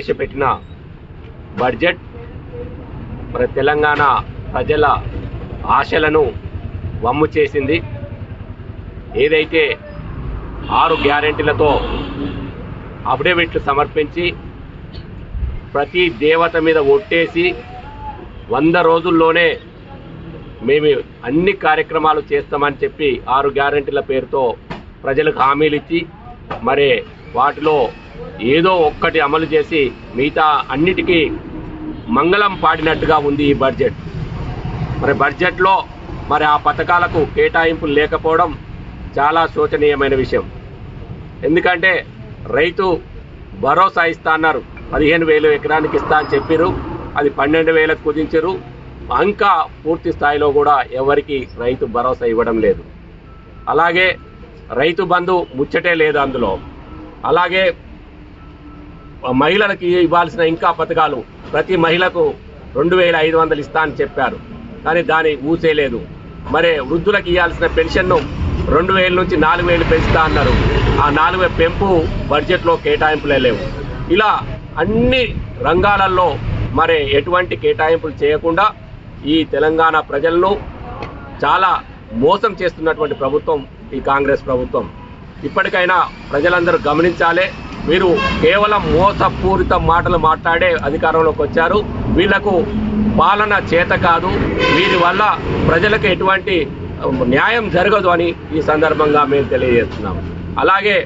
ప్రవేశపెట్టిన బడ్జెట్ మన తెలంగాణ ప్రజల ఆశలను వమ్ము చేసింది. ఏదైతే ఆరు గ్యారెంటీలతో అఫిడవిట్లు సమర్పించి ప్రతి దేవత మీద ఒట్టేసి వంద రోజుల్లోనే మేము అన్ని కార్యక్రమాలు చేస్తామని చెప్పి ఆరు గ్యారెంటీల పేరుతో ప్రజలకు హామీలు ఇచ్చి మరి వాటిలో ఏదో ఒక్కటి అమలు చేసి మిగతా అన్నిటికీ మంగళం పాడినట్టుగా ఉంది ఈ బడ్జెట్. మరి బడ్జెట్లో మరి ఆ పథకాలకు కేటాయింపులు లేకపోవడం చాలా శోచనీయమైన విషయం. ఎందుకంటే రైతు భరోసా ఇస్తా అన్నారు. పదిహేను వేలు ఎకరానికి ఇస్తా అని చెప్పారు అది పన్నెండు వేలకు కుదించరు ఇంకా పూర్తి స్థాయిలో కూడా ఎవరికి రైతు భరోసా ఇవ్వడం లేదు. అలాగే రైతు బంధు ముచ్చటే లేదు అందులో. అలాగే మహిళలకి ఇవ్వాల్సిన ఇంకా పథకాలు ప్రతి మహిళకు రెండు వేల ఐదు వందలు ఇస్తా అని చెప్పారు. కానీ దాని ఊసేయలేదు మరి వృద్ధులకు ఇవ్వాల్సిన పెన్షన్ను రెండు వేల నుంచి నాలుగు వేలు పెంచుతా అన్నారు. ఆ నాలుగు వేల పెంపు బడ్జెట్లో కేటాయింపులే లేవు. ఇలా అన్ని రంగాలలో మరి ఎటువంటి కేటాయింపులు చేయకుండా ఈ తెలంగాణ ప్రజలను చాలా మోసం చేస్తున్నటువంటి ప్రభుత్వం ఈ కాంగ్రెస్ ప్రభుత్వం. ఇప్పటికైనా ప్రజలందరూ గమనించాలి. మీరు కేవలం మోసపూరిత మాటలు మాట్లాడే అధికారంలోకి వచ్చారు. వీళ్ళకు పాలన చేత కాదు. వీరి వల్ల ప్రజలకు ఎటువంటి న్యాయం జరగదు అని ఈ సందర్భంగా మేము తెలియజేస్తున్నాం. అలాగే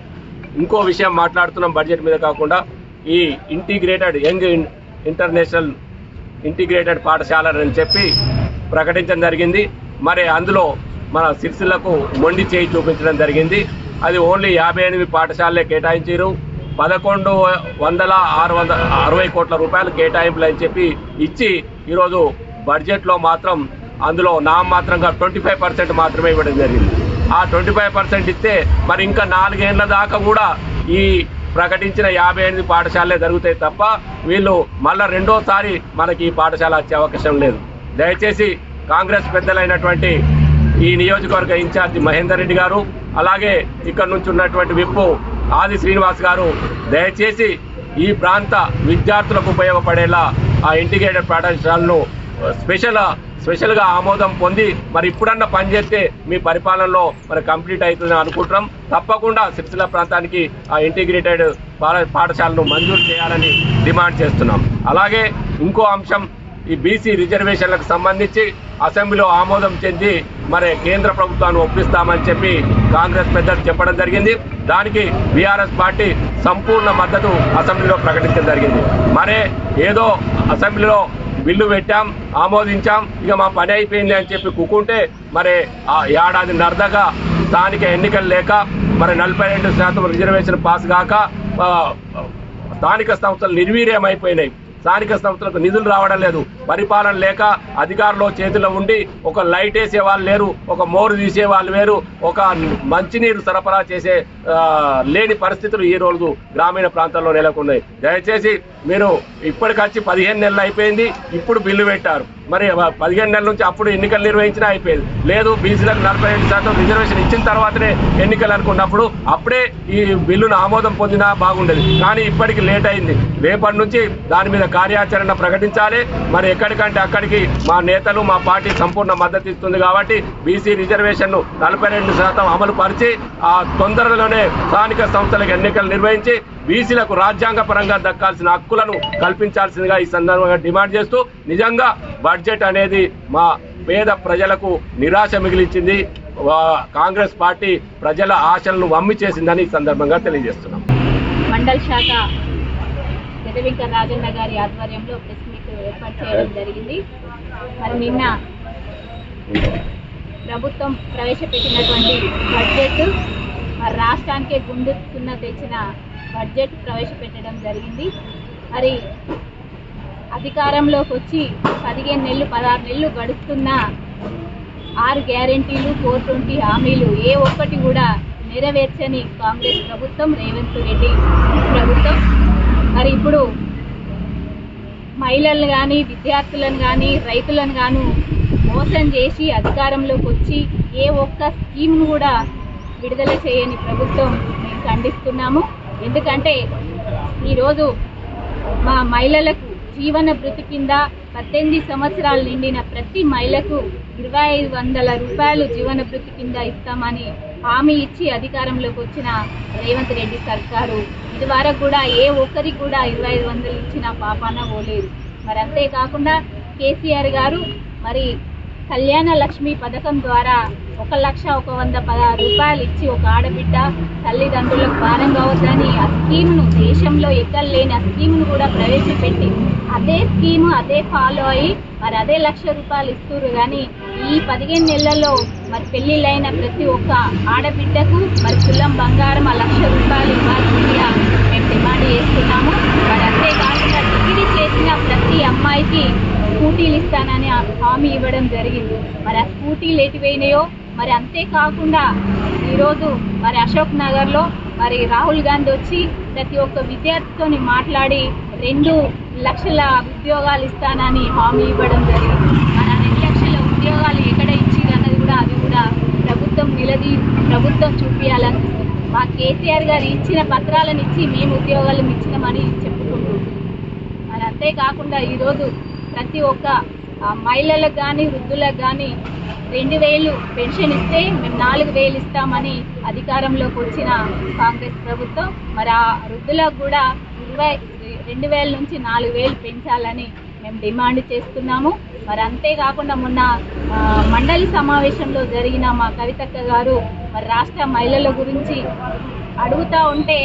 ఇంకో విషయం మాట్లాడుతున్నాం బడ్జెట్ మీద కాకుండా. ఈ ఇంటిగ్రేటెడ్ యంగ్ ఇంటర్నేషనల్ ఇంటిగ్రేటెడ్ పాఠశాలని చెప్పి ప్రకటించడం జరిగింది. మరి అందులో మన సిరిసిల్లకు మొండి చేయి చూపించడం జరిగింది. అది ఓన్లీ యాభై ఎనిమిది పాఠశాలలే కేటాయించారు పదకొండు వందల ఆరు వందల అరవై కోట్ల రూపాయలు కేటాయింపులు అని చెప్పి ఇచ్చి ఈరోజు బడ్జెట్లో మాత్రం అందులో నామమాత్రంగా ట్వంటీ ఫైవ్ పర్సెంట్ మాత్రమే ఇవ్వడం జరిగింది. ఆ ట్వంటీ ఫైవ్ పర్సెంట్ ఇస్తే మరి ఇంకా నాలుగేళ్ళ దాకా కూడా ఈ ప్రకటించిన యాభై ఎనిమిది పాఠశాలలే జరుగుతాయి తప్ప వీళ్ళు మళ్ళా రెండోసారి మనకి ఈ పాఠశాల వచ్చే అవకాశం లేదు. దయచేసి కాంగ్రెస్ పెద్దలైనటువంటి ఈ నియోజకవర్గ ఇన్ఛార్జి మహేందర్ రెడ్డి గారు అలాగే ఇక్కడ నుంచి ఉన్నటువంటి విప్పు ఆది శ్రీనివాస్ గారు దయచేసి ఈ ప్రాంత విద్యార్థులకు ఉపయోగపడేలా ఆ ఇంటిగ్రేటెడ్ పాఠశాలను స్పెషల్ స్పెషల్గా ఆమోదం పొంది మరి ఇప్పుడన్నా పనిచేస్తే మీ పరిపాలనలో మరి కంప్లీట్ అవుతుందని అనుకుంటున్నాం. తప్పకుండా సిరిసిల్ల ప్రాంతానికి ఆ ఇంటిగ్రేటెడ్ పాఠ- పాఠశాలను మంజూరు చేయాలని డిమాండ్ చేస్తున్నాం. అలాగే ఇంకో అంశం ఈ బీసీ రిజర్వేషన్లకు సంబంధించి అసెంబ్లీలో ఆమోదం చెంది మరి కేంద్ర ప్రభుత్వాన్ని ఒప్పిస్తామని చెప్పి కాంగ్రెస్ పెద్దలు చెప్పడం జరిగింది. దానికి బీఆర్ఎస్ పార్టీ సంపూర్ణ మద్దతు అసెంబ్లీలో ప్రకటించడం జరిగింది. మరే ఏదో అసెంబ్లీలో బిల్లు పెట్టాం ఆమోదించాం ఇక మా పని అయిపోయింది అని చెప్పి కుక్కుంటే మరి ఆ ఏడాది నర్దగా స్థానిక ఎన్నికలు లేక మరి నలభై రెండు శాతం రిజర్వేషన్ పాస్ కాక స్థానిక సంస్థలు నిర్వీర్యమైపోయినాయి. స్థానిక సంస్థలకు నిధులు రావడం లేదు. పరిపాలన లేక అధికారులు చేతిలో ఉండి ఒక లైట్ వేసే వాళ్ళు లేరు ఒక మోరు తీసే వాళ్ళు వేరు ఒక మంచినీరు సరఫరా చేసే లేని పరిస్థితులు ఈ రోజు గ్రామీణ ప్రాంతాల్లో నెలకొన్నాయి. దయచేసి మీరు ఇప్పటికొచ్చి పదిహేను నెలలు అయిపోయింది ఇప్పుడు బిల్లు పెట్టారు. మరి పదిహేను నెలల నుంచి అప్పుడు ఎన్నికలు నిర్వహించినా అయిపోయింది. లేదు బీసీలకు నలభై ఐదు శాతం రిజర్వేషన్ ఇచ్చిన తర్వాతనే ఎన్నికలు అనుకున్నప్పుడు అప్పుడే ఈ బిల్లును ఆమోదం పొందినా బాగుండేది. కానీ ఇప్పటికి లేట్ అయింది. రేపటి నుంచి దాని మీద కార్యాచరణ ప్రకటించాలి. మరి ఎక్కడికంటే అక్కడికి మా నేతలు మా పార్టీ సంపూర్ణ మద్దతు ఇస్తుంది కాబట్టి బీసీ రిజర్వేషన్ను నలభై రెండు శాతం అమలు పరిచి ఆ తొందరలోనే స్థానిక సంస్థలకు ఎన్నికలు నిర్వహించి బీసీలకు రాజ్యాంగ పరంగా దక్కాల్సిన హక్కులను కల్పించాల్సిందిగా ఈ సందర్భంగా డిమాండ్ చేస్తూ నిజంగా బడ్జెట్ అనేది మా పేద ప్రజలకు నిరాశ మిగిలించింది. వా- కాంగ్రెస్ పార్టీ ప్రజల ఆశలను వమ్మి చేసిందని ఈ సందర్భంగా తెలియజేస్తున్నాం. మండల్ శాఖ పెదవింక రాజన్న గారి ఆధ్వర్యంలో ప్రెస్ మీట్ ఏర్పాటు చేయడం జరిగింది. మరి నిన్న ప్రభుత్వం ప్రవేశపెట్టినటువంటి బడ్జెట్ మరి రాష్ట్రానికే గుండెత్తున్న తెచ్చిన బడ్జెట్ ప్రవేశపెట్టడం జరిగింది. మరి అధికారంలోకి వచ్చి పదిహేను నెలలు పదహారు నెలలు గడుస్తున్న ఆరు గ్యారెంటీలు ఫోర్ ట్వంటీ హామీలు ఏ ఒక్కటి కూడా నెరవేర్చని కాంగ్రెస్ ప్రభుత్వం రేవంత్ రెడ్డి ప్రభుత్వం. మరి ఇప్పుడు మహిళలను కానీ విద్యార్థులను కానీ రైతులను గాను మోసం చేసి అధికారంలోకి వచ్చి ఏ ఒక్క స్కీమ్ను కూడా విడుదల చేయని ప్రభుత్వం మేము ఖండిస్తున్నాము. ఎందుకంటే ఈరోజు మా మహిళలకు జీవన భృతి కింద పద్దెనిమిది సంవత్సరాలు నిండిన ప్రతి మహిళకు ఇరవై ఐదు వందల రూపాయలు జీవన భృతి కింద ఇస్తామని హామీ ఇచ్చి అధికారంలోకి వచ్చిన రేవంత్ రెడ్డి సర్కారు. ఇదివరకు కూడా ఏ ఒక్కరికి కూడా ఇరవై ఐదు వందలు ఇచ్చిన పాపాన పోలేదు. మరి అంతేకాకుండా కేసీఆర్ గారు మరి కళ్యాణ లక్ష్మి పథకం ద్వారా ఒక లక్ష ఒక వంద పదహారు రూపాయలు ఇచ్చి ఒక ఆడబిడ్డ తల్లిదండ్రులకు భారం కావద్దని ఆ స్కీమ్ను దేశంలో ఎక్కడ లేని ఆ స్కీమ్ను కూడా ప్రవేశపెట్టి అదే స్కీమ్ అదే ఫాలో అయ్యి మరి అదే లక్ష రూపాయలు ఇస్తున్నారు కానీ ఈ పదిహేను నెలల్లో మరి పెళ్ళిళ్ళైన ప్రతి ఒక్క ఆడబిడ్డకు మరి కులం బంగారం ఆ లక్ష రూపాయలు ఇవ్వాల్సిందిగా మేము డిమాండ్ చేస్తున్నాము. మరి అంతేకాకుండా డిగ్రీ చేసిన ప్రతి అమ్మాయికి స్కూటీలు ఇస్తానని ఆ హామీ ఇవ్వడం జరిగింది. మరి ఆ స్కూటీలు ఎటువైనాయో మరి అంతేకాకుండా ఈరోజు మరి అశోక్ నగర్లో మరి రాహుల్ గాంధీ వచ్చి ప్రతి ఒక్క విద్యార్థితో మాట్లాడి రెండు లక్షల ఉద్యోగాలు ఇస్తానని హామీ ఇవ్వడం జరిగింది. మరి రెండు లక్షల ఉద్యోగాలు ఎక్కడ ఇచ్చిరన్నది కూడా అది కూడా ప్రభుత్వం నిలది ప్రభుత్వం చూపించాలనిపిస్తుంది మా కేసీఆర్ గారు ఇచ్చిన పత్రాలను ఇచ్చి మేము ఉద్యోగాలు ఇచ్చినామని చెప్పుకుంటున్నాం. మరి అంతేకాకుండా ఈరోజు ప్రతి ఒక్క మహిళలకు కానీ వృద్ధులకు కానీ రెండు వేలు పెన్షన్ ఇస్తే మేము నాలుగు వేలు ఇస్తామని అధికారంలోకి వచ్చిన కాంగ్రెస్ ప్రభుత్వం మరి ఆ వృద్ధులకు కూడా ఇరవై రెండు వేల నుంచి నాలుగు వేలు పెంచాలని మేము డిమాండ్ చేస్తున్నాము. మరి అంతేకాకుండా మొన్న మండలి సమావేశంలో జరిగిన మా కవితక్క గారు మరి రాష్ట్ర మహిళల గురించి అడుగుతా ఉంటే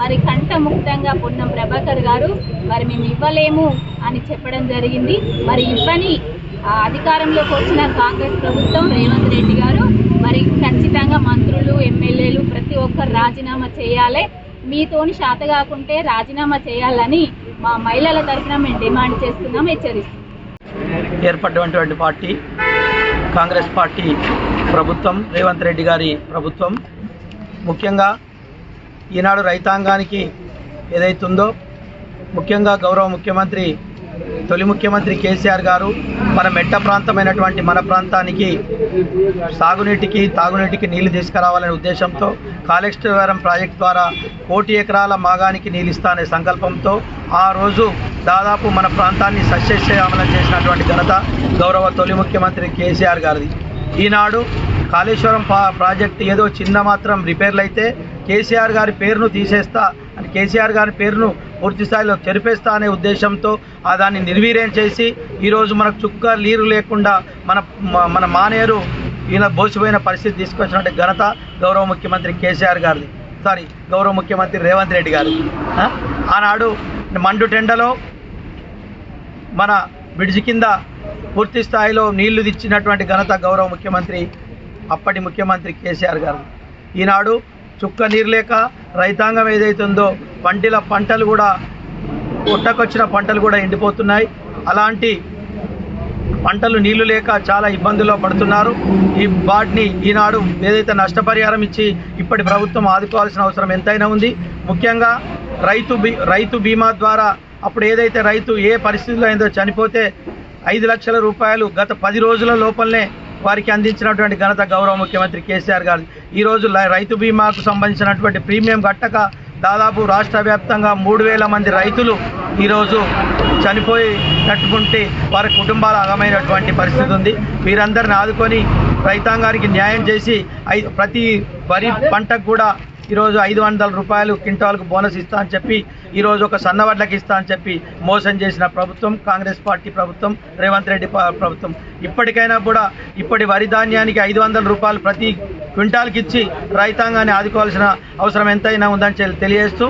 మరి కంఠముక్తంగా పొన్నం ప్రభాకర్ గారు మరి మేము ఇవ్వలేము అని చెప్పడం జరిగింది. మరి ఇవ్వని అధికారంలోకి వచ్చిన కాంగ్రెస్ ప్రభుత్వం రేవంత్ రెడ్డి గారు మరి ఖచ్చితంగా మంత్రులు ఎమ్మెల్యేలు ప్రతి ఒక్కరు రాజీనామా చేయాలి. మీతోని శాత కాకుంటే రాజీనామా చేయాలని మా మహిళల తరఫున మేము డిమాండ్ చేస్తున్నాం హెచ్చరిస్తున్నాం. ఏర్పడినటువంటి పార్టీ కాంగ్రెస్ పార్టీ ప్రభుత్వం రేవంత్ రెడ్డి గారి ప్రభుత్వం. ముఖ్యంగా ఈనాడు రైతాంగానికి ఏదైతుందో ముఖ్యంగా గౌరవ ముఖ్యమంత్రి తొలి ముఖ్యమంత్రి కేసీఆర్ గారు మన మెట్ట ప్రాంతమైనటువంటి మన ప్రాంతానికి సాగునీటికి తాగునీటికి నీళ్ళు తీసుకురావాలనే ఉద్దేశంతో కాళేశ్వరం ప్రాజెక్ట్ ద్వారా కోటి ఎకరాల మాగానికి నీళ్ళు ఇస్తానే సంకల్పంతో ఆ రోజు దాదాపు మన ప్రాంతాన్ని సస్యశ్యామలం చేసినటువంటి ఘనత గౌరవ తొలి ముఖ్యమంత్రి కేసీఆర్ గారిది. ఈనాడు కాళేశ్వరం పా- ప్రాజెక్ట్ ఏదో చిన్న మాత్రం రిపేర్లు అయితే కేసీఆర్ గారి పేరును తీసేస్తా అని కేసీఆర్ గారి పేరును పూర్తి స్థాయిలో చెరిపేస్తా అనే ఉద్దేశంతో ఆ దాన్ని నిర్వీర్యం చేసి ఈరోజు మనకు చుక్క నీరు లేకుండా మన మన మానేరు ఈయన బోసిపోయిన పరిస్థితి తీసుకొచ్చినట్టు ఘనత గౌరవ ముఖ్యమంత్రి కేసీఆర్ గారిది. సారీ గౌరవ ముఖ్యమంత్రి రేవంత్ రెడ్డి గారి ఆనాడు మండు టెండలో మన బ్రిడ్జి కింద పూర్తి స్థాయిలో నీళ్ళు తెచ్చినటువంటి ఘనత గౌరవ ముఖ్యమంత్రి అప్పటి ముఖ్యమంత్రి కేసీఆర్ గారు ఈనాడు చుక్క నీరు లేక రైతాంగం ఏదైతుందో పంటల పంటలు కూడా పుట్టకొచ్చిన పంటలు కూడా ఎండిపోతున్నాయి. అలాంటి పంటలు నీళ్ళు లేక చాలా ఇబ్బందుల్లో పడుతున్నారు. ఈ వాటిని ఈనాడు ఏదైతే నష్టపరిహారం ఇచ్చి ఇప్పటి ప్రభుత్వం ఆదుకోవాల్సిన అవసరం ఎంతైనా ఉంది. ముఖ్యంగా రైతు బీ రైతు బీమా ద్వారా అప్పుడు ఏదైతే రైతు ఏ పరిస్థితిలో అయిందో చనిపోతే ఐదు లక్షల రూపాయలు గత పది రోజుల లోపలనే వారికి అందించినటువంటి ఘనత గౌరవ ముఖ్యమంత్రి కేసీఆర్ గారు. ఈరోజు రైతు బీమాకు సంబంధించినటువంటి ప్రీమియం కట్టక దాదాపు రాష్ట్ర వ్యాప్తంగా మూడు వేల మంది రైతులు ఈరోజు చనిపోయినట్టుకుంటే వారి కుటుంబాలు అగమైనటువంటి పరిస్థితి ఉంది. వీరందరిని ఆదుకొని రైతాంగానికి న్యాయం చేసి ఐ- ప్రతి వరి పంటకు కూడా ఈరోజు ఐదు వందల రూపాయలు క్వింటాల్కు బోనస్ ఇస్తా అని చెప్పి ఈరోజు ఒక సన్నవడ్లకి ఇస్తా అని చెప్పి మోసం చేసిన ప్రభుత్వం కాంగ్రెస్ పార్టీ ప్రభుత్వం రేవంత్ రెడ్డి ప్రభుత్వం. ఇప్పటికైనా కూడా ఇప్పటి వరి ధాన్యానికి ఐదు వందల రూపాయలు ప్రతి క్వింటాల్కి ఇచ్చి రైతాంగాన్ని ఆదుకోవాల్సిన అవసరం ఎంతైనా ఉందని తెలియజేస్తూ